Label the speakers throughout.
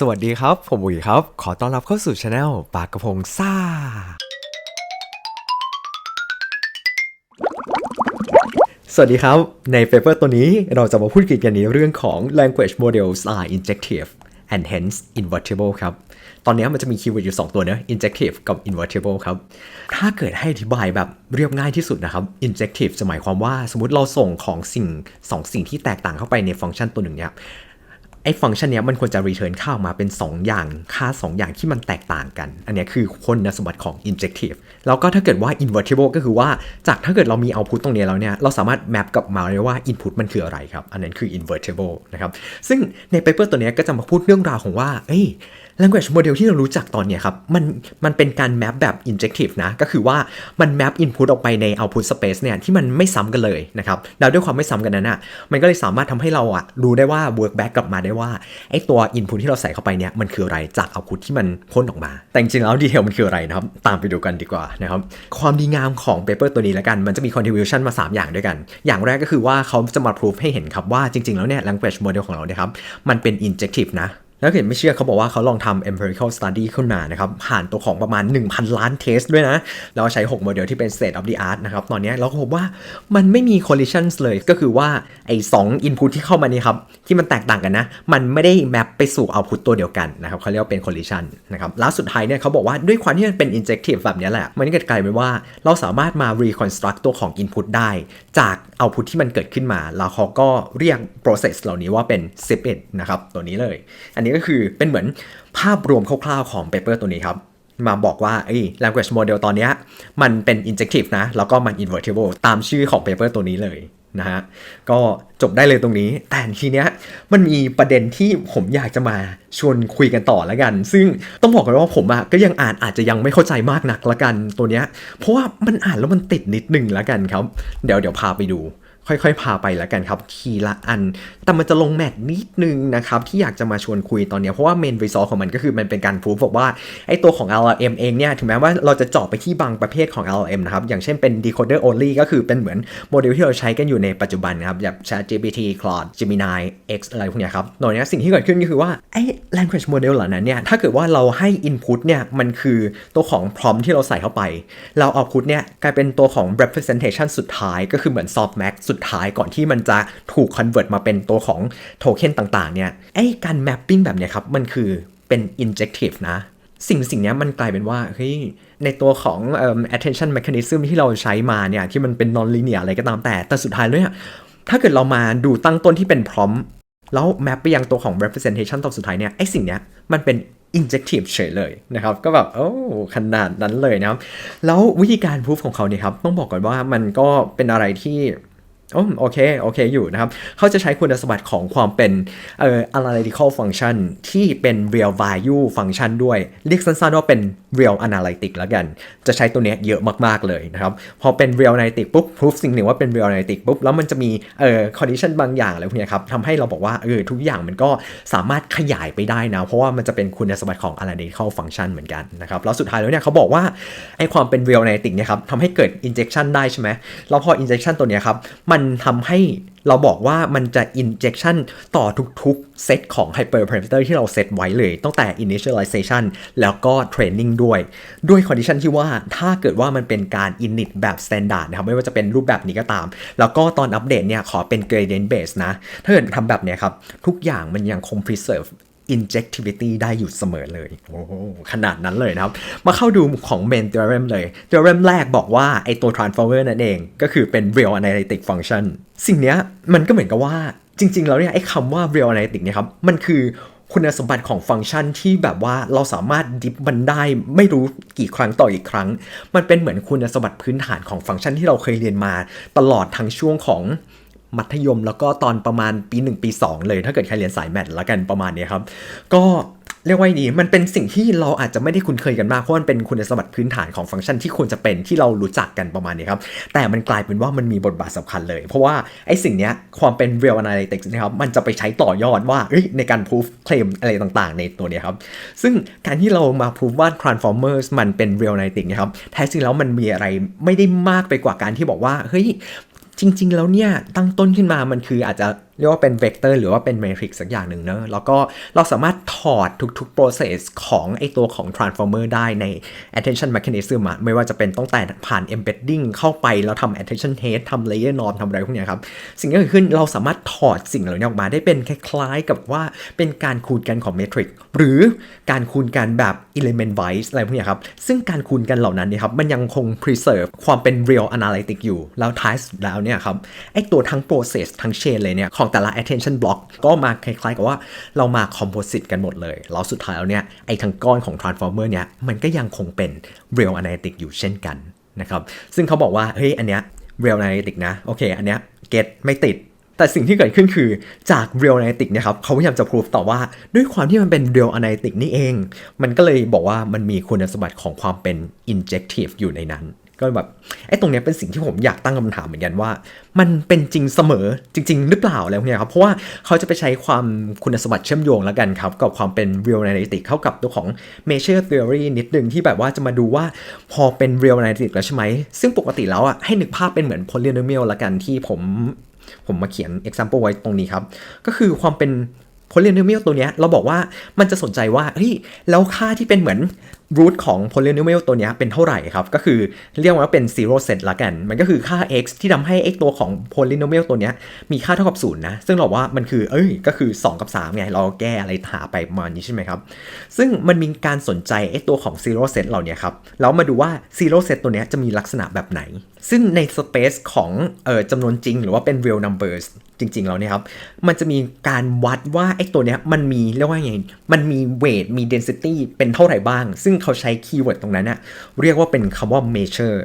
Speaker 1: สวัสดีครับ ผมอุ๋ยครับ ขอต้อนรับเข้าสู่ช anel ปากกระพงซ่า สวัสดีครับ ในเปเปอร์ตัวนี้เราจะมาพูดกันในเรื่องของ language models are injective and hence invertible ครับ ตอนนี้มันจะมีคีย์เวิร์ดอยู่ 2 ตัวเนะ injective กับ invertible ครับ ถ้าเกิดให้อธิบายแบบเรียบง่ายที่สุดนะครับ injective จะหมายความว่าสมมติเราส่งของสิ่งสองสิ่งที่แตกต่างเข้าไปในฟังก์ชันตัวหนึ่งเนี่ย ไอ้ฟังก์ชันเนี้ยมันควรจะรีเทิร์นค่าออกมาเป็น 2 อย่างค่า 2 อย่างที่มันแตกต่างกัน อันเนี้ยคือคุณสมบัติของ injective แล้วก็ถ้าเกิดว่า invertible ก็คือว่าจากถ้าเกิดเรามี output ตรงนี้แล้วเนี่ยเราสามารถแมปกลับมาได้ว่า input มันคืออะไรครับ อันนั้นคือ invertible นะครับซึ่งใน paper ตัวเนี้ยก็จะมาพูดเรื่องราวของว่าเอ้ย language model ที่เรารู้จักตอนเนี้ยครับมันมันเป็นการ map แบบ injective นะ ก็คือว่ามัน map input ออกไปใน output space เนี่ยที่มันไม่ซ้ำกันเลยนะครับแล้วด้วยความไม่ซ้ำกันนั้นอะมันก็เลยสามารถทำให้เราอะรู้ได้ว่า work back กลับมาได้ว่าไอ้ตัว input ที่เราใส่เข้าไปเนี่ยมันคืออะไรจาก output ที่มันพ่นออกมา แต่จริงๆแล้วดีเทลมันคืออะไรนะครับตามไปดูกันดีกว่านะครับความดีงามของ paper ตัวนี้แล้วกันมันจะมี contribution มา 3 อย่างด้วยกัน อย่างแรกก็คือว่าเขาจะมา prove ให้เห็นครับว่าจริงๆแล้วเนี่ย language model ของเราเนี่ยครับมันเป็น injective นะ แล้วเห็นไม่เชื่อเขาบอกว่าเขาลองทำ empirical study ขึ้นมานะครับผ่านตัวของประมาณ 1,000 ล้านเทสด้วยนะ แล้วใช้ 6 โมเดลที่เป็น state of the art นะครับ ตอนนี้เราก็พบว่ามันไม่มี collisions เลยก็คือว่าไอ้2 input ที่เข้ามานี่ครับที่มันแตกต่างกันนะ มันไม่ได้ map ไปสู่ output ตัวเดียวกันนะครับเขาเรียกว่าเป็น collision นะครับแล้วสุดท้ายเนี่ยเขาบอกว่าด้วยความที่มันเป็น injective แบบนี้แหละ มันก็กลายเป็นว่าเราสามารถมา reconstruct ตัวของ input ได้ จาก output ที่มันเกิดขึ้นมา แล้วเขาก็เรียก process เหล่านี้ว่าเป็น snippet นะครับตัวนี้เลยอันนี้ก็คือเป็นเหมือนภาพรวมคร่าวๆของ paper ตัวนี้ครับมาบอกว่าไอ้ language model ตอนนี้มันเป็น injective นะ แล้วก็มัน invertible ตามชื่อของ paper ตัวนี้เลยนะฮะ ก็จบได้เลยตรงนี้ แต่ทีเนี้ยมันมีประเด็นที่ผมอยากจะมาชวนคุยกันต่อแล้วกัน ซึ่งต้องบอกกันว่าผมอะก็ยังอ่านอาจจะยังไม่เข้าใจมากนักละกันตัวเนี้ย เพราะว่ามันอ่านแล้วมันติดนิดนึงละกันครับ เดี๋ยวเดี๋ยวพาไปดู ค่อยๆ พาไปแล้วกันครับ ทีละอัน แต่มันจะลงแมทนิดนึงนะครับ ที่อยากจะมาชวนคุยตอนนี้ เพราะว่า main result ของมันก็คือมันเป็นการพูดบอกว่าไอตัวของ LLM เองเนี่ย ถึงแม้ว่าเราจะเจาะไปที่บางประเภทของ LLM นะครับ อย่างเช่นเป็น decoder only ก็คือเป็นเหมือนโมเดลที่เราใช้กันอยู่ในปัจจุบันนะครับแบบ ChatGPT Claude Gemini X อะไรพวกเนี้ยครับตอนเนี้ยสิ่งที่เกิดขึ้นก็คือว่าไอ้ language model เหล่านั้นเนี่ยถ้าเกิดว่าเราให้ input เนี่ยมันคือตัวของ prompt ที่เราใส่เข้าไป เรา output เนี่ยกลายเป็นตัวของ representation สุดท้ายก็คือเหมือน softmax สุดดท้ายก่อนที่มันจะถูก convert มาเป็นตัวของโทเค็นต่างๆเนี่ยไอ้การ mapping แบบเนี้ยครับมันคือเป็น injective นะ สิ่งสิ่งเนี้ยมันกลายเป็นว่าเฮ้ยในตัวของเอ่อ attention mechanism ที่เราใช้มาเนี่ยที่มันเป็น non linear อะไรก็ตามแต่ แต่สุดท้ายแล้วเนี่ยถ้าเกิดเรามาดูตั้งต้นที่เป็น prompt แล้วแมปไปยังตัวของ representation ตอนสุดท้ายเนี่ยไอ้สิ่งเนี้ยมันเป็น injective เฉยเลยนะครับ ก็แบบ โอ้ ขนาดนั้นเลยนะครับ แล้ววิธีการพูดของเขาเนี่ยครับ ต้องบอกก่อนว่ามันก็เป็นอะไรที่ โอ้โอเค โอเคอยู่นะครับ เขาจะใช้คุณสมบัติของความเป็นเอ่อ analytical function ที่เป็น real value function ด้วย เรียกสั้นๆว่าเป็น real analytic แล้วกัน จะใช้ตัวเนี้ยเยอะมากๆเลยนะครับ พอเป็น real analytic ปุ๊บ proof สิ่งหนึ่งว่าเป็น real analytic ปุ๊บ แล้วมันจะมีเอ่อ condition บางอย่างอะไรพวกเนี้ยครับทำให้เราบอกว่าเออทุกอย่างมันก็สามารถขยายไปได้นะ เพราะว่ามันจะเป็นคุณสมบัติของ analytical function เหมือนกันนะครับ แล้วสุดท้ายแล้วเนี่ยเขาบอกว่าไอ้ความเป็น real analytic เนี่ยครับทำให้เกิด injection ได้ใช่ไหมแล้วพอ injection ตัวเนี้ยครับมันทำให้ เราบอกว่ามันจะ injection ต่อทุกๆ เซตของ hyperparameter ที่เราเซตไว้เลยตั้งแต่ initialization แล้วก็ training ด้วย ด้วย condition ที่ว่าถ้าเกิดว่ามันเป็นการ init แบบ standard นะครับ ไม่ว่าจะเป็นรูปแบบนี้ก็ตาม แล้วก็ตอนอัปเดตเนี่ยขอเป็น gradient base นะ ถ้าเกิดทำแบบเนี้ยครับ ทุกอย่างมันยังคง preserve injectivity ได้อยู่เสมอเลย โอ้ขนาดนั้นเลยนะครับ มาเข้าดูของ main theorem เลย theorem แรกบอกว่า ไอตัว transformer นั่นเอง ก็คือเป็น real analytic function สิ่งเนี้ยมันก็เหมือนกับว่าจริง ๆ แล้วเนี่ยไอ้คำว่า real analytic เนี่ยครับมันคือคุณสมบัติของฟังก์ชันที่แบบว่าเราสามารถดิฟมันได้ไม่รู้กี่ครั้งต่ออีกครั้ง มันเป็นเหมือนคุณสมบัติพื้นฐานของฟังก์ชันที่เราเคยเรียนมาตลอดทั้งช่วงของ มัธยมแล้วก็ตอนประมาณปี 1 ปี 2 เลย ถ้าเกิดใครเรียนสายแมทแล้วกันประมาณนี้ครับ ก็เรียกว่าดีมันเป็นสิ่งที่เราอาจจะไม่ได้คุ้นเคยกันมากเพราะมันเป็นคุณสมบัติพื้นฐานของฟังก์ชันที่ควรจะเป็นที่เรารู้จักกันประมาณนี้ครับ แต่มันกลายเป็นว่ามันมีบทบาทสำคัญเลย เพราะว่าไอ้สิ่งเนี้ยความเป็น real analytics นะครับมันจะไปใช้ต่อยอดว่าในการ proof claim อะไรต่างๆ ในตัวเนี้ยครับซึ่งการที่เรามา proof ว่า transformers มันเป็น real analytics นะครับแท้จริงแล้วมันมีอะไรไม่ได้มากไปกว่าการที่บอกว่าเฮ้ย จริง ๆ แล้วเนี่ยตั้งต้นขึ้นมามันคืออาจจะ เรียกว่าเป็นเวกเตอร์หรือว่าเป็นเมทริกซ์สักอย่างหนึ่งเนอะแล้วก็เราสามารถถอดทุกๆ process ของไอตัวของ transformer ได้ใน attention mechanism อะไม่ว่าจะเป็นตั้งแต่ผ่าน embedding เข้าไปแล้วทำ attention head ทำ layer norm ทำอะไรพวกเนี้ยครับ สิ่งที่เกิดขึ้นเราสามารถถอดสิ่งเหล่านี้ออกมาได้เป็นคล้ายๆกับว่าเป็นการคูณกันของ metric หรือการคูณกันแบบ element wise อะไรพวกเนี้ยครับ ซึ่งการคูณกันเหล่านั้นเนี่ยครับมันยังคง preserve ความเป็น real analytic อยู่แล้วท้ายสุดแล้วเนี่ยครับไอตัวทั้ง process ทั้ง chain เลยเนี่ยของแต่ละ attention block ก็มาคล้ายๆกับว่าเรามา composite กันหมดเลย แล้วสุดท้ายแล้วเนี่ยไอ้ทั้งก้อนของ transformer เนี่ยมันก็ยังคงเป็น real analytic อยู่เช่นกันนะครับซึ่งเขาบอกว่าเฮ้ยอันเนี้ย real analytic นะโอเคอันเนี้ย get ไม่ติดแต่สิ่งที่เกิดขึ้นคือจาก real analytic เนี่ยครับเขาพยายามจะ prove ต่อว่าด้วยความที่มันเป็น real analytic นี่เอง มันก็เลยบอกว่ามันมีคุณสมบัติของความเป็น injective อยู่ในนั้น ก็แบบไอ้ตรงเนี้ยเป็นสิ่งที่ผมอยากตั้งคำถามเหมือนกันว่า มันเป็นจริงเสมอจริง ๆ หรือเปล่าอะไรพวเนี้ยครับเพราะว่าเขาจะไปใช้ความคุณสมบัติเชื่อมโยงแล้วกันครับ กับความเป็น real analytic เข้ากับตัวของ measure theory นิดนึงที่แบบว่าจะมาดูว่าพอเป็น real analytic แล้วใช่ไหม ซึ่งปกติแล้วอะให้นึกภาพเป็นเหมือน polynomial ละกันที่ผมผมมาเขียน example ไว้ตรงนี้ครับ ก็คือความเป็น polynomial ตัวเนี้ยเราบอกว่ามันจะสนใจว่าเฮ้ยแล้วค่าที่เป็นเหมือน root ของ polynomial ตัวนี้เป็นเท่าไหร่ครับ ก็คือเรียกว่าเป็น zero set ละกัน มันก็คือค่า x ที่ทำให้ไอ้ตัวของ polynomial ตัวนี้มีค่าเท่ากับ0นะ ซึ่งเราว่ามันคือ เอ้ย ก็คือ 2 กับ 3 ไง เราแก้อะไรหาไปประมาณนี้ใช่ไหมครับ ซึ่งมันมีการสนใจไอ้ตัวของ zero set เหล่านี้ครับ แล้วมาดูว่า zero set ตัวนี้จะมีลักษณะแบบไหน ซึ่งใน space ของเออจำนวนจริง หรือว่าเป็น real numbers จริงๆแล้วเนี่ยครับ มันจะมีการวัดว่าไอ้ตัวเนี้ยมันมีเรียกว่าไง มันมี weight มี density เป็นเท่าไหร่บ้าง ซึ่งเขาใช้คีย์เวิร์ดตรงนั้นน่ะเรียกว่าเป็นคำว่า measure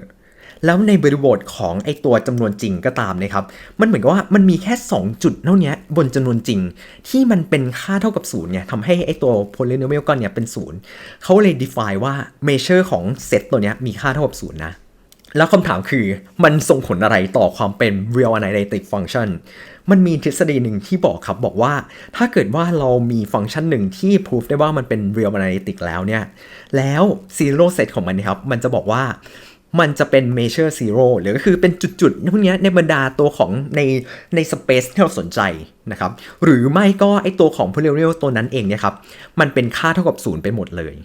Speaker 1: แล้วในบริบทของไอตัวจำนวนจริงก็ตามนะครับ มันเหมือนกับว่ามันมีแค่ 2 จุดเท่านี้บนจำนวนจริง ที่มันเป็นค่าเท่ากับ0เนี่ยทำให้ไอตัว polynomial ก้อนเนี่ยเป็น0เขาเลย define ว่า measure ของเซตตัวเนี้ยมีค่าเท่ากับ0นะ แล้วคำถามคือมันส่งผลอะไรต่อความเป็น real analytic function มันมีทฤษฎีหนึ่งที่บอกครับบอกว่า ถ้าเกิดว่าเรามีฟังก์ชันหนึ่งที่ proof ได้ว่ามันเป็น real analytic แล้วเนี่ย แล้ว zero set ของมันนะครับ มันจะบอกว่ามันจะเป็น measure zero หรือก็คือเป็นจุดๆพวกเนี้ยในบรรดาตัวของในใน space ที่เราสนใจนะครับ หรือไม่ก็ไอตัวของ polynomial ตัวนั้นเองเนี่ยครับ มันเป็นค่าเท่ากับ 0 ไปหมดเลย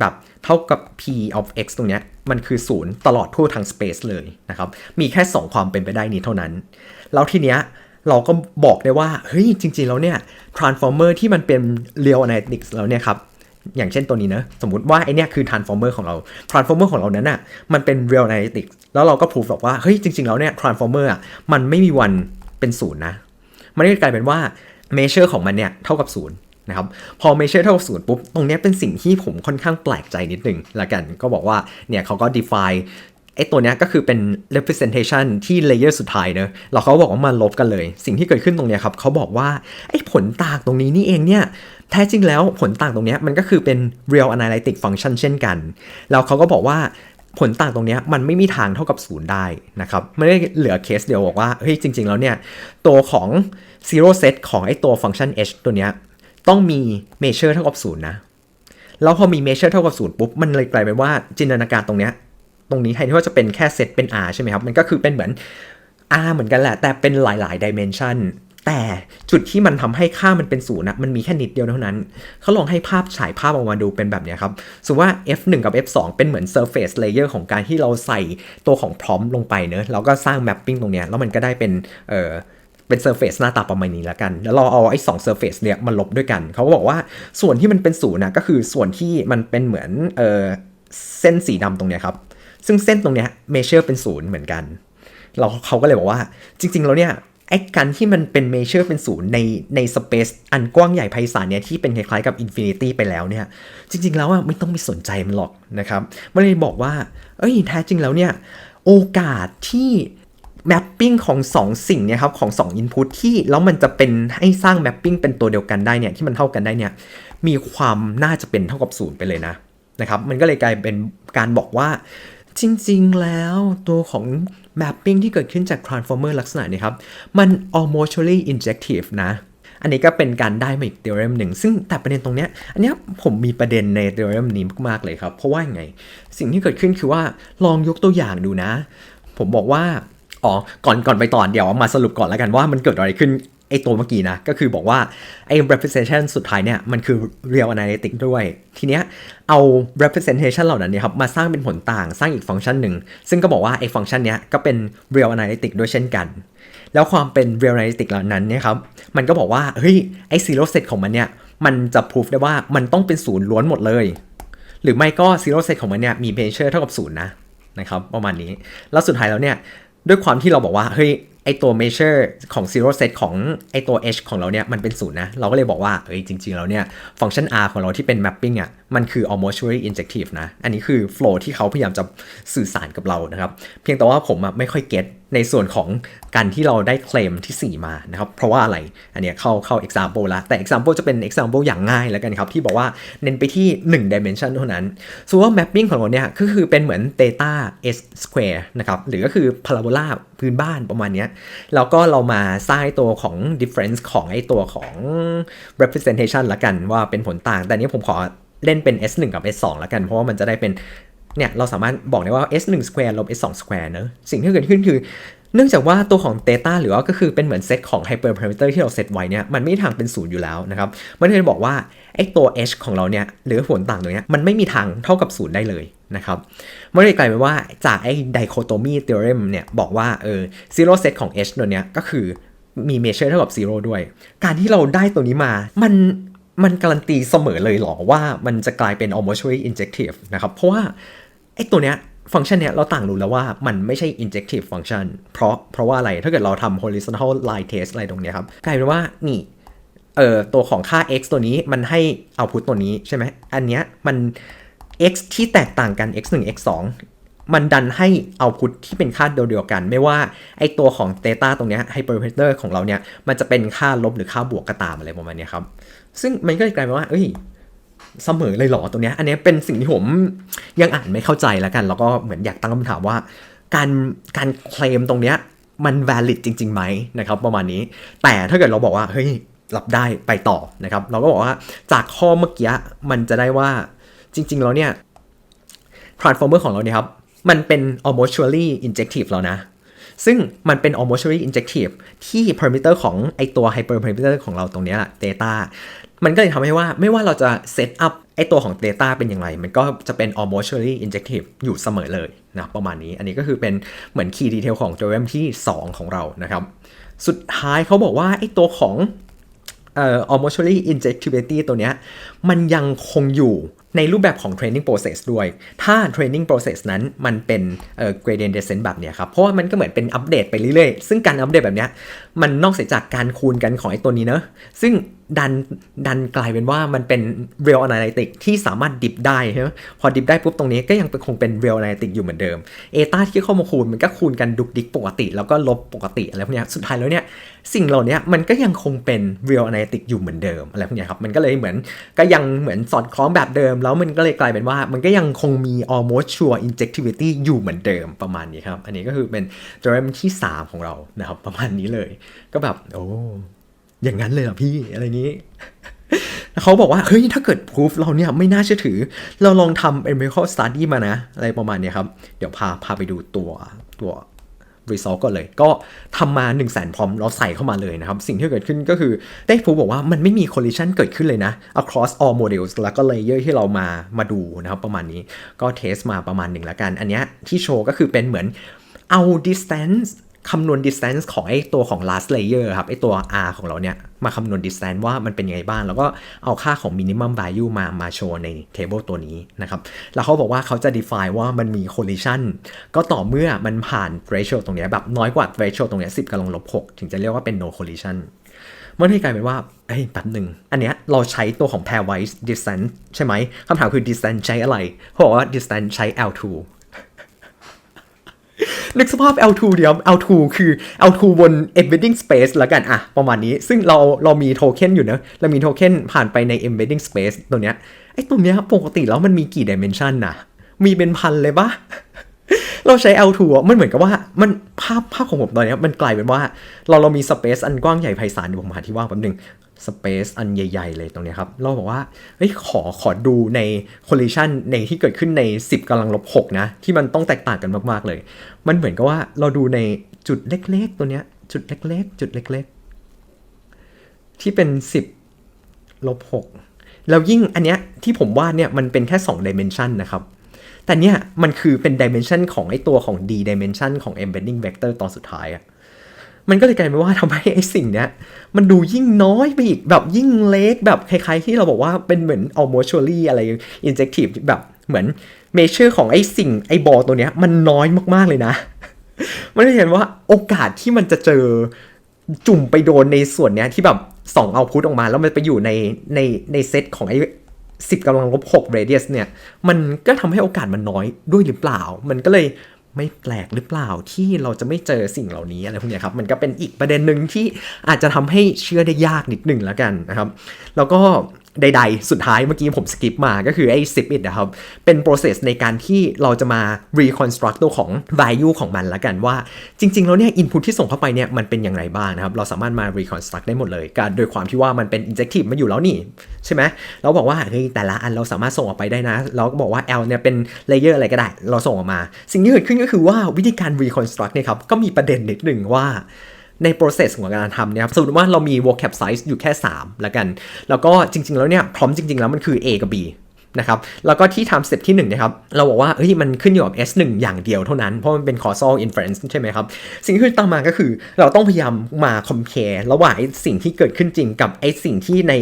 Speaker 1: แบบเท่ากับ p of x ตรงเนี้ยมันคือ 0 ตลอดทั่วทั้ง space เลยนะครับ มีแค่ 2 ความเป็นไปได้นี้เท่านั้น แล้วทีเนี้ย เราก็บอกได้ว่า เฮ้ย จริง ๆ แล้วเนี่ย transformer ที่มันเป็น real analytics แล้วเนี่ยครับ อย่างเช่นตัวนี้นะ สมมติว่าไอเนี้ยคือ transformer ของเรา transformer ของเรานั้นอะ มันเป็น real analytics แล้วเราก็พูดบอกว่า เฮ้ย จริง ๆ แล้วเนี่ย transformer อะ มันไม่มีวันเป็นศูนย์นะ มันก็กลายเป็นว่า measure ของมันเนี่ยเท่ากับศูนย์นะครับพอ measure เท่ากับศูนย์ปุ๊บ ตรงเนี้ยเป็นสิ่งที่ผมค่อนข้างแปลกใจนิดนึงละกัน ก็บอกว่า เนี่ยเขาก็ define ไอ้ตัวเนี้ยก็คือเป็น representation ที่ layer สุดท้ายเนอะแล้วเขาบอกว่ามาลบกันเลย สิ่งที่เกิดขึ้นตรงเนี้ยครับเขาบอกว่าไอ้ผลต่างตรงนี้นี่เองเนี่ยแท้จริงแล้วผลต่างตรงเนี้ยมันก็คือเป็น real analytic function เช่นกัน แล้วเขาก็บอกว่าผลต่างตรงนี้มันไม่มีทางเท่ากับศูนย์ได้นะครับไม่ได้เหลือเคสเดียวบอกว่าเฮ้ยจริง ๆ แล้วเนี่ยตัวของ zero set ของไอ้ตัวฟังก์ชัน h ตัวเนี้ยต้องมี measure เท่ากับศูนย์นะแล้วพอมี measure เท่ากับศูนย์ปุ๊บมันเลยกลายเป็นว่าจินตนาการตรงเนี้ย ตรงนี้แทนที่ว่าจะเป็นแค่เซตเป็น R ใช่ไหมครับ มันก็คือเป็นเหมือน R เหมือนกันแหละ แต่เป็นหลายๆ dimension แต่จุดที่มันทำให้ค่ามันเป็นศูนย์นะมันมีแค่นิดเดียวเท่านั้น เขาลองให้ภาพฉายภาพออกมาดูเป็นแบบนี้ครับสมมติว่า F1 กับ F2 เป็นเหมือน surface layer ของการที่เราใส่ตัวของ prompt ลงไปเนอะแล้วก็สร้าง mapping ตรงเนี้ยแล้วมันก็ได้เป็นเออเป็น surface หน้าตาประมาณนี้แล้วกัน แล้วเราเอาไอ้สอง surface เนี่ยมาลบด้วยกัน เขาก็บอกว่าส่วนที่มันเป็นศูนย์นะก็คือส่วนที่มันเป็นเหมือนเออเส้นสีดำตรงเนี้ยครับ ซึ่งเส้นตรงเนี้ย measure เป็นศูนย์เหมือนกัน เราเขาก็เลยบอกว่า จริง ๆ แล้วเนี่ยไอ้การที่มันเป็น measure เป็นศูนย์ในใน space อันกว้างใหญ่ไพศาลเนี่ยที่เป็นคล้ายๆกับ infinity ไปแล้วเนี่ย จริง ๆ แล้วอะไม่ต้องไปสนใจมันหรอกนะครับมันเลยบอกว่า เอ้ยแท้จริงแล้วเนี่ย โอกาสที่ mapping ของ 2 สิ่งเนี่ยครับของ 2 input ที่แล้วมันจะเป็นให้สร้าง mapping เป็นตัวเดียวกันได้เนี่ยที่มันเท่ากันได้เนี่ยมีความน่าจะเป็นเท่ากับศูนย์ไปเลยนะนะครับมันก็เลยกลายเป็นการบอกว่า จริงๆแล้วตัวของ mapping ที่เกิดขึ้นจาก transformer ลักษณะนี้ครับ มัน almost injective นะ อันนี้ก็เป็นการได้มาอีก theorem หนึ่ง ซึ่งแต่ประเด็นตรงเนี้ย อันเนี้ยผมมีประเด็นใน theorem นี้มากๆเลยครับ เพราะว่าไง สิ่งที่เกิดขึ้นคือว่าลองยกตัวอย่างดูนะ ผมบอกว่าอ๋อ ก่อน ก่อนไปต่อเดี๋ยวมาสรุปก่อนแล้วกันว่ามันเกิดอะไรขึ้น อตัวเมื่อกี้นะ ก็คือบอกว่าไอ้ representation สุดท้ายเนี่ย มันคือ real analytic ด้วย ทีเนี้ยเอา representation เหล่านั้นเนี่ยครับมาสร้างเป็นผลต่างสร้างอีกฟังก์ชันหนึ่ง ซึ่งก็บอกว่าไอ้ฟังก์ชันเนี้ยก็เป็น real analytic ด้วยเช่นกัน แล้วความเป็น real analytic เหล่านั้นเนี่ยครับมันก็บอกว่าเฮ้ยไอ้ zero set ของมันเนี่ยมันจะ proof ได้ว่ามันต้องเป็นศูนย์ล้วนหมดเลย หรือไม่ก็ zero set ของมันเนี่ยมี measure เท่ากับศูนย์นะนะครับประมาณนี้แล้วสุดท้ายแล้วเนี่ยด้วยความที่เราบอกว่าเฮ้ย ไอตัว measure ของ zero set ของไอตัว h ของเราเนี่ยมันเป็นศูนย์นะ เราก็เลยบอกว่าเอ้ยจริงๆแล้วเนี่ยฟังก์ชัน r ของเราที่เป็น mapping อะ มันคือ almost injective นะ อันนี้คือ flow ที่เขาพยายามจะสื่อสารกับเรานะครับ เพียงแต่ว่าผมไม่ค่อยเก็ตในส่วนของการที่เราได้เคลมที่ 4 มานะครับ เพราะว่าอะไร อันนี้เข้าเข้า example ละแต่ example จะเป็น example อย่างง่ายแล้วกันครับ ที่บอกว่าเน้นไปที่ 1 dimension เท่านั้นส่วนว่า mapping ของเราเนี่ยก็คือเป็นเหมือน theta s square นะครับ หรือก็คือ parabola พื้นบ้านประมาณนี้แล้วก็เรามาสร้างตัวของ difference ของไอตัวของ representation ละกันว่าเป็นผลต่าง แต่นี้ผมขอ เล่นเป็น s1 กับ s2 ละกัน เพราะว่ามันจะได้เป็นเนี่ยเราสามารถบอกได้ว่า s1 square ลบ s2 square เนอะสิ่งที่เกิดขึ้นคือ เนื่องจากว่าตัวของ theta หรือว่าก็คือเป็นเหมือนเซตของ hyperparameter ที่เราเซตไว้เนี่ยมันไม่มีทางเป็นศูนย์อยู่แล้วนะครับ มันเลยบอกว่าไอ้ตัว h ของเราเนี่ยหรือผลต่างตรงเนี้ยมันไม่มีทางเท่ากับศูนย์ได้เลยนะครับมันเลยกลายเป็นว่าจากไอ้ dichotomy theorem เนี่ยบอกว่าเออ zero set ของ h ตัวเนี้ยก็คือมี measure เท่ากับ zero ด้วย การที่เราได้ตัวนี้มา มัน มันการันตีเสมอเลยหรอว่ามันจะกลายเป็น almost injective นะครับ เพราะว่าไอ้ตัวเนี้ยฟังก์ชันเนี้ยเราต่างรู้แล้วว่ามันไม่ใช่ injective function เพราะเพราะว่าอะไรถ้าเกิดเราทำ horizontal line test อะไรตรงเนี้ยครับกลายเป็นว่านี่เอ่อตัวของค่า x ตัวนี้มันให้ output ตัวนี้ใช่ไหมอันเนี้ยมัน x ที่แตกต่างกัน x 1 x 2มันดันให้ output ที่เป็นค่าเดียวกัน ไม่ว่าไอตัวของ theta ตรงเนี้ย hyperparameter ของเราเนี่ยมันจะเป็นค่าลบหรือค่าบวกก็ตามอะไรประมาณเนี้ยครับ ซึ่งมันก็เลยกลายเป็นว่า เอ้ย เสมอเลยหรอตรงเนี้ย อันนี้เป็นสิ่งที่ผมยังอ่านไม่เข้าใจแล้วกัน แล้วก็เหมือนอยากตั้งคำถามว่า การการเคลมตรงเนี้ยมัน valid จริงๆไหมนะครับ ประมาณนี้ แต่ถ้าเกิดเราบอกว่าเฮ้ยรับได้ไปต่อนะครับ เราก็บอกว่าจากข้อเมื่อกี้มันจะได้ว่าจริง ๆ แล้วเนี่ย transformer ของเราเนี่ยครับ มันเป็น almost surely injective แล้วนะ ซึ่งมันเป็น almost surely injective ที่ parameter ของไอตัว hyperparameter ของเราตรงนี้ย theta มันก็เลยทำให้ว่าไม่ว่าเราจะ set up ไอตัวของ theta เป็นอย่างไร มันก็จะเป็น almost surely injective อยู่เสมอเลยนะประมาณนี้ อันนี้ก็คือเป็นเหมือน key detail ของ theorem ที่ 2 ของเรานะครับ สุดท้ายเขาบอกว่าไอตัวของเอ่อ almost surely injectivity ตัวเนี้ยมันยังคงอยู่ในรูปแบบของ training process ด้วย ถ้า training process นั้นมันเป็นเอ่อ gradient descent แบบเนี้ยครับ เพราะว่ามันก็เหมือนเป็นอัปเดตไปเรื่อยๆ ซึ่งการอัปเดตแบบเนี้ยมันนอกเสียจากการคูณกันของไอตัวนี้เนอะซึ่งดันดันกลายเป็นว่ามันเป็น real analytic ที่สามารถดิบได้ใช่ไหมพอดิบได้ปุ๊บตรงนี้ก็ยังคงเป็น real analytic อยู่เหมือนเดิมเอต้าที่เข้ามาคูณมันก็คูณกันดุกดิกปกติ แล้วก็ลบปกติอะไรพวกนี้สุดท้ายแล้วเนี่ยสิ่งเหล่านี้มันก็ยังคงเป็น real analytic อยู่เหมือนเดิมอะไรพวกนี้ครับมันก็เลยเหมือนก็ยังเหมือนสอดคล้องแบบเดิม แล้วมันก็เลยกลายเป็นว่ามันก็ยังคงมี almost sure injectivity อยู่เหมือนเดิมประมาณนี้ครับอันนี้ก็คือเป็น theorem ที่ 3 ของเรานะครับประมาณนี้เลย ก็แบบโอ้ อย่างนั้นเลยเหรอพี่อะไรนี้เขาบอกว่า เฮ้ย ถ้าเกิด proof เราเนี่ยไม่น่าเชื่อถือ เราลองทำ empirical study มานะ อะไรประมาณนี้ครับ เดี๋ยวพาพาไปดูตัวตัว result ก่อนเลย ก็ทำมา1 0 0 0 0แสนพร้อมเราใส่เข้ามาเลยนะครับ สิ่งที่เกิดขึ้นก็คือได้พูบอกว่ามันไม่มี collision เกิดขึ้นเลยนะ across all models แล้วก็ layer ที่เรามามาดูนะครับ ประมาณนี้ก็เทสมาประมาณหนึ่งแล้วกัน อันเนี้ยที่โชว์ก็คือเป็นเหมือนเอา distance คำนวณ distance ของไอ้ตัวของ last layer ครับไอ้ตัว r ของเราเนี่ยมาคำนวณ distance ว่ามันเป็นยังไงบ้าง แล้วก็เอาค่าของ minimum value มามาโชว์ใน table ตัวนี้นะครับ แล้วเขาบอกว่าเขาจะ define ว่ามันมี collision ก็ต่อเมื่อมันผ่าน threshold ตรงเนี้ยแบบน้อยกว่า threshold ตรงเนี้ย10กำลังลบ6ถึงจะเรียกว่าเป็น no collision มันที่กลายเป็นว่าเฮ้ยแป๊บหนึ่ง อันเนี้ยเราใช้ตัวของ pairwise distance ใช่ไหมคำถามคือ distance ใช้อะไรเขาบอกว่า distance ใช้ L2 นึกสภาพ L2 เดียว L2 คือ L2 บน embedding space แล้วกันอะประมาณนี้ ซึ่งเราเรามีโทเค็นอยู่นะเรามีโทเค็นผ่านไปใน embedding space ตัวเนี้ยไอ้ตัวเนี้ยปกติแล้วมันมีกี่ dimension นะมีเป็นพันเลยปะเราใช้ L2 มันเหมือนกับว่ามันภาพภาพของผมตอนเนี้ยมันกลายเป็นว่า เราเรามี space อันกว้างใหญ่ไพศาลเดี๋ยวผมหาที่ว่างแป๊บนึง space อันใหญ่ ๆ เลยตรงนี้ครับ เราบอกว่าเฮ้ยขอขอดูใน collision ในที่เกิดขึ้นใน 10กำลังลบ 6 นะ ที่มันต้องแตกต่างกันมาก ๆ เลย มันเหมือนกับว่าเราดูในจุดเล็ก ๆ ตัวเนี้ย จุดเล็ก ๆ จุดเล็ก ๆ ที่เป็น 10ลบ6แล้วยิ่งอันเนี้ยที่ผมวาดเนี่ยมันเป็นแค่ 2 dimension นะครับ แต่เนี่ยมันคือเป็น dimension ของไอตัวของ d dimension ของ embedding vector ตอนสุดท้ายอะ มันก็เลยกลายเป็นว่าทำให้ไอ้สิ่งเนี้ยมันดูยิ่งน้อยไปอีกแบบยิ่งเล็กแบบคล้ายๆที่เราบอกว่าเป็นเหมือน almost surely อะไร injective แบบเหมือน measure ของไอ้สิ่งไอ้บอลตัวเนี้ยมันน้อยมากๆเลยนะ มันเห็นว่าโอกาสที่มันจะเจอจุ่มไปโดนในส่วนเนี้ยที่แบบส่องเอาพุทออกมาแล้วมันไปอยู่ในในในเซตของไอ้สิบกำลังลบหก radius เนี่ย มันก็ทำให้โอกาสมันน้อยด้วยหรือเปล่า มันก็เลย ไม่แปลกหรือเปล่าที่เราจะไม่เจอสิ่งเหล่านี้อะไรพวกนี้ครับมันก็เป็นอีกประเด็นหนึ่งที่อาจจะทำให้เชื่อได้ยากนิดหนึ่งแล้วกันนะครับ แล้วก็ ใดๆ สุดท้ายเมื่อกี้ผมสกิปมาก็คือไอ้ zip it นะครับ เป็น process ในการที่เราจะมา reconstruct ตัวของ value ของมันละกันว่า จริง ๆ แล้วเนี่ย input ที่ส่งเข้าไปเนี่ย มันเป็นอย่างไรบ้างนะครับ เราสามารถมา reconstruct ได้หมดเลยการโดยความที่ว่ามันเป็น injective มาอยู่แล้วนี่ ใช่ไหมเราบอกว่าเฮ้ยแต่ละอันเราสามารถส่งออกไปได้นะ เราก็บอกว่า L เนี่ยเป็น layer อะไรก็ได้ เราส่งออกมา สิ่งที่เกิดขึ้นก็คือว่าวิธีการ reconstruct เนี่ยครับก็มีประเด็นนิดหนึ่งว่า ใน process ของการทำเนี่ยครับสมมติว่าเรามี vocab size อยู่แค่ 3 แล้วกัน แล้วก็จริง ๆ แล้วเนี่ย พร้อมจริง ๆ แล้วมันคือ A กับ B นะครับ แล้วก็ที่ time step ที่1นะครับ เราบอกว่า เฮ้ย มันขึ้นอยู่กับ S1 อย่างเดียวเท่านั้น เพราะมันเป็น causal inference ใช่ไหมครับ สิ่งที่ตามมาก็คือ เราต้องพยายามมา compare ระหว่างสิ่งที่เกิดขึ้นจริงกับไอ้สิ่งที่ใน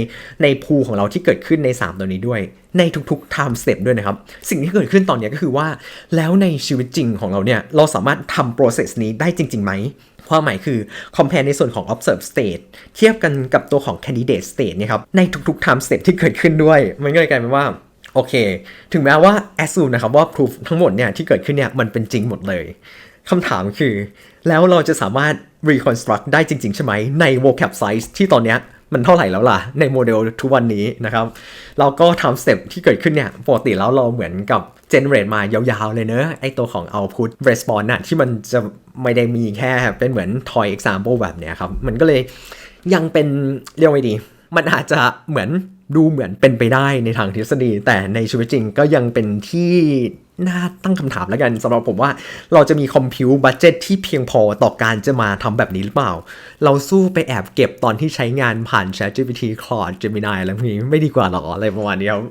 Speaker 1: ในภูของเราที่เกิดขึ้นใน 3 ตัวนี้ด้วย ในทุกๆ time step ด้วยนะครับ สิ่งที่เกิดขึ้นตอนนี้ก็คือว่า แล้วในชีวิตจริงของเราเนี่ย เราสามารถทำ process นี้ได้จริงๆไหม ความหมายคือ compare ในส่วนของ observe state เทียบกันกับตัวของ candidate state เนี่ยครับ ในทุกๆ time step ที่เกิดขึ้นด้วย มันก็เลยกลายเป็นว่า โอเค ถึงแม้ว่า assume นะครับว่า proof ทั้งหมดเนี่ยที่เกิดขึ้นเนี่ยมันเป็นจริงหมดเลยคำถามคือ แล้วเราจะสามารถ reconstruct ได้จริง ๆ ใช่ไหมใน vocab size ที่ตอนเนี้ย มันเท่าไหร่แล้วล่ะ ในโมเดลทุกวันนี้นะครับ เราก็ทำ step ที่เกิดขึ้นเนี่ยปกติแล้วเราเหมือนกับเจนเรตมายาวๆเลยเนอะไอตัวของ output response น่ะที่มันจะไม่ได้มีแค่เป็นเหมือน toy example แบบเนี้ยครับ มันก็เลยยังเป็นเรียกว่าไงดี มันอาจจะเหมือน ดูเหมือนเป็นไปได้ในทางทฤษฎี แต่ในชีวิตจริงก็ยังเป็นที่น่าตั้งคำถามแล้วกันสำหรับผมว่าเราจะมีคอมพิวบัตเจตที่เพียงพอต่อการจะมาทำแบบนี้หรือเปล่า เราสู้ไปแอบเก็บตอนที่ใช้งานผ่าน ChatGPT Claude Gemini อะไรพวกนี้ไม่ดีกว่าหรออะไรประมาณนี้ครับ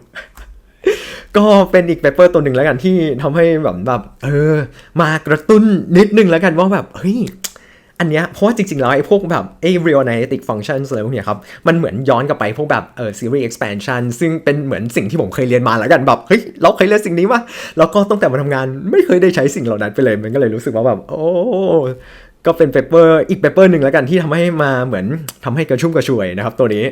Speaker 1: ก็เป็นอีกเปเปอร์ตัวหนึ่งแล้วกันที่ทำให้แบบแบบ เออ มากระตุ้นนิดนึงแล้วกันว่าแบบเฮ้ย อันเนี้ยเพราะว่าจริงๆ แล้วไอ้พวกแบบไอ้ real analytic functions อะไรพวกเนี้ยครับ มันเหมือนย้อนกลับไปพวกแบบเออ series expansion ซึ่งเป็นเหมือนสิ่งที่ผมเคยเรียนมาแล้วกันแบบเฮ้ยเราเคยเรียนสิ่งนี้วะแล้วก็ตั้งแต่มาทำงานไม่เคยได้ใช้สิ่งเหล่านั้นไปเลย มันก็เลยรู้สึกว่าแบบโอ้ก็เป็นเปเปอร์อีกเปเปอร์หนึ่งแล้วกันที่ทำให้มาเหมือนทำให้กระชุ่มกระชวยนะครับตัวนี้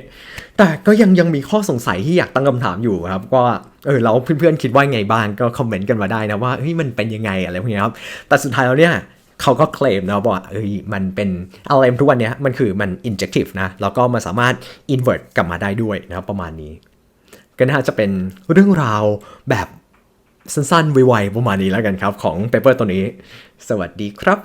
Speaker 1: แต่ก็ยังยังมีข้อสงสัยที่อยากตั้งคำถามอยู่ครับว่าเออเราเพื่อนๆคิดว่าไงบ้างก็คอมเมนต์กันมาได้นะว่าเฮ้ยมันเป็นยังไงอะไรพวกนี้ครับแต่สุดท้ายแล้วเนี่ย เขาก็เคลมนะว่าเอ้ยมันเป็น LLM ทุกวันเนี้ยมันคือมัน injective นะ แล้วก็มันสามารถ invert กลับมาได้ด้วยนะครับประมาณนี้ ก็น่าจะเป็นเรื่องราวแบบสั้นๆไวๆประมาณนี้แล้วกันครับ ของเปเปอร์ตัวนี้ สวัสดีครับ